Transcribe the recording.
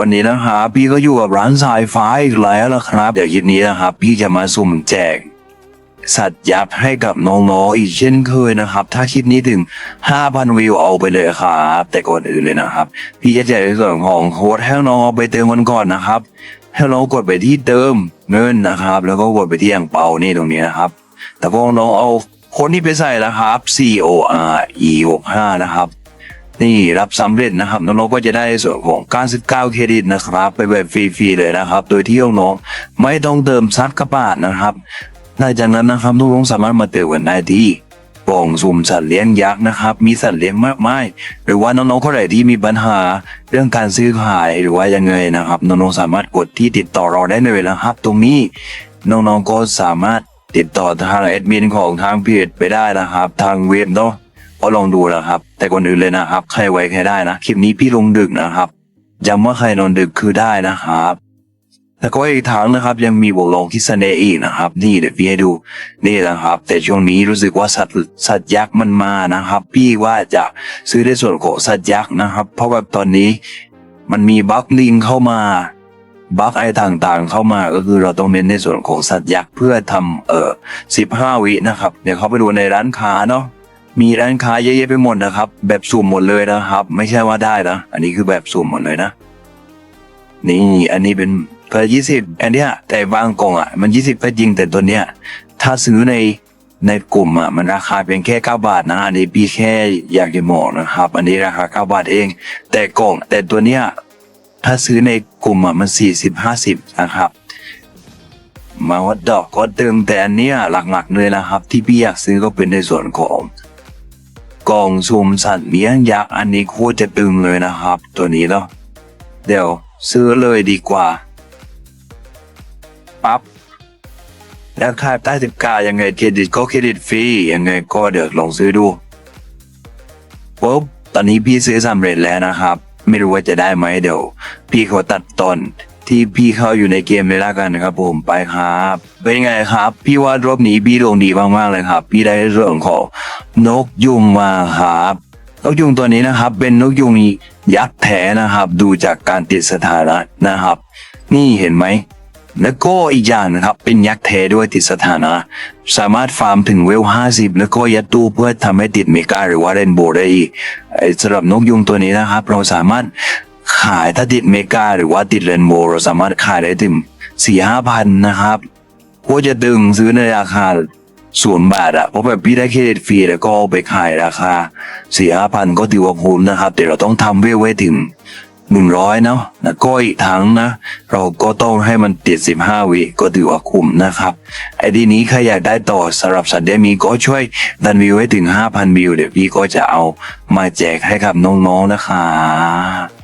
วันนี้นะครับพี่ก็อยู่กับร้านสายฟ้าอีกแล้วนะครับ เดี๋ยวคลิปนี้นะครับ พี่จะมาสุ่มแจก สัตว์ยักษ์ให้กับน้องๆอีกเช่นเคยนะครับ ถ้าคลิปนี้ถึง 5,000 วิวเอาไปเลยครับ แต่ก่อนอื่นเลยนะครับ พี่จะแจกในส่วนของโค้ดให้น้องเอาไปเติมกันก่อนนะครับ ให้น้องกดไปที่เติมเงินนะครับ แล้วก็กดไปที่อ่างเปานี่ตรงนี้นะครับ แต่พวกน้องเอาค้ดนี้ไปใส่นะครับ C O R E 6 5นะครับ นี่รับสำเร็จนะครับน้องๆก็จะได้ส่วนของการ19เครดิตนะครับ ไปแบบฟรีๆเลยนะครับ โดยที่น้องๆไม่ต้องเติมซัดกระบาทนะครับหลังจากนั้นนะครับน้องๆสามารถมาเติมกันได้ที่กล่องสุ่มสัตว์เลี้ยงยักษ์นะครับ มีสัตว์เลี้ยงมากมายหรือว่าน้องๆคนไหนที่มีปัญหาเรื่องการซื้อขายหรือว่ายังไงนะครับน้องๆสามารถกดที่ติดต่อเราได้เลยนะครับ ตรงนี้น้องๆก็สามารถติดต่อทางแอดมินของทางเพจไปได้นะครับ ทางเว็บเนาะ ก็ลองดูนะครับ แต่ก่อนอื่นเลยนะครับ ใครไว้ใครได้นะคลิปนี้พี่ลงดึกนะครับย้ำว่าใครนอนดึกคือได้นะครับแล้วก็อีกทางนะครับ ยังมีบวกลงคิดเสน่ห์อีกนะครับ นี่เดี๋ยวพี่ให้ดูนี่นะครับ แต่ช่วงนี้รู้สึกว่าสัตว์สัตว์ยักษ์มันมานะครับ พี่ว่าจะซื้อในส่วนของสัตว์ยักษ์นะครับ เพราะว่าตอนนี้มันมีบัคลิงเข้ามาบัคไอต่างๆ เข้ามาก็คือเราต้องเน้นในส่วนของสัตว์ยักษ์เพื่อทำเอ่อสิบห้าวินะครับ เดี๋ยวเขาไปดูในร้านค้าเนาะ มีร้านค้าเยอะแยะไปหมดนะครับ แบบสุ่มหมดเลยนะครับ ไม่ใช่ว่าได้นะอันนี้คือแบบสุ่มหมดเลยนะ นี่อันนี้เป็นเพิ่ยี่สิบอันเนี้ยแต่บางกล่องอะมันยี่สิบก็จริงแต่ตัวเนี้ย ถ้าซื้อในในกลุ่มอะมันราคาเพียงแค่เก้าบาทนะอันนี้พี่แค่อยากจะบอกนะครับ อันนี้ราคาเก้าบาทเอง แต่กล่องแต่ตัวเนี้ยถ้าซื้อในกลุ่มอะมันสี่สิบห้าสิบนะครับ มาวัดดอกก็เติมแต่อันเนี้ยหลักๆเลยนะครับ ที่พี่อยากซื้อก็เป็นในส่วนของ กล่องซุ่มสัตว์เลี้ยงยักษ์อันนี้โคตรจะตึงเลยนะครับ ตัวนี้เนาะเดี๋ยวซื้อเลยดีกว่าปั๊บแล้วค่าใต้สิบกายังไงเครดิตก็เครดิตฟรียังไงก็เดี๋ยวลองซื้อดูปุ๊บตอนนี้พี่ซื้อสำเร็จแล้วนะครับ ไม่รู้ว่าจะได้ไหมเดี๋ยว พี่ขอตัดตอน ที่พี่เข้าอยู่ในเกมเลยละกันนะครับผมไปครับ เป็นไงครับ พี่ว่ารอบนี้พี่ดวงดีมากๆเลยครับ พี่ได้เรื่องของนกยุงมาครับนกยุงตัวนี้นะครับ เป็นนกยุงยักษ์แท้นะครับ ดูจากการติดสถานะนะครับ นี่เห็นไหมแล้วก็อีกอย่างนะครับ เป็นยักษ์แท้ด้วยติดสถานะ สามารถฟาร์มถึงเวล 50 แล้วก็ยัดตู้เพื่อทำให้ติดเมกาหรือว่าเรนโบว์ได้สำหรับนกยุงตัวนี้นะครับ เราสามารถ ขายถ้าติดเมกาหรือว่าติดเรนโบว์เราสามารถขายได้ถึงสี่ห้าพันนะครับก็จะดึงซื้อในราคาศูนย์บาทอะเพราะแบบพี่ได้เครดิตฟรีแล้วก็ไปขายราคาสี่ห้าพันก็ถือว่าคุ้มนะครับแต่เราต้องทำเวลไว้ถึงหนึ่งร้อยเนาะแล้วก็อีกทั้งนะ เราก็ต้องให้มันติดสิบห้าวิก็ถือว่าคุ้มนะครับ ไอ้ดีนี้ใครอยากได้ต่อสำหรับสัตว์เลี้ยงมีก็ช่วยดันวิวให้ถึงห้าพันวิวเดี๋ยวพี่ก็จะเอามาแจกให้กับน้องๆนะครับ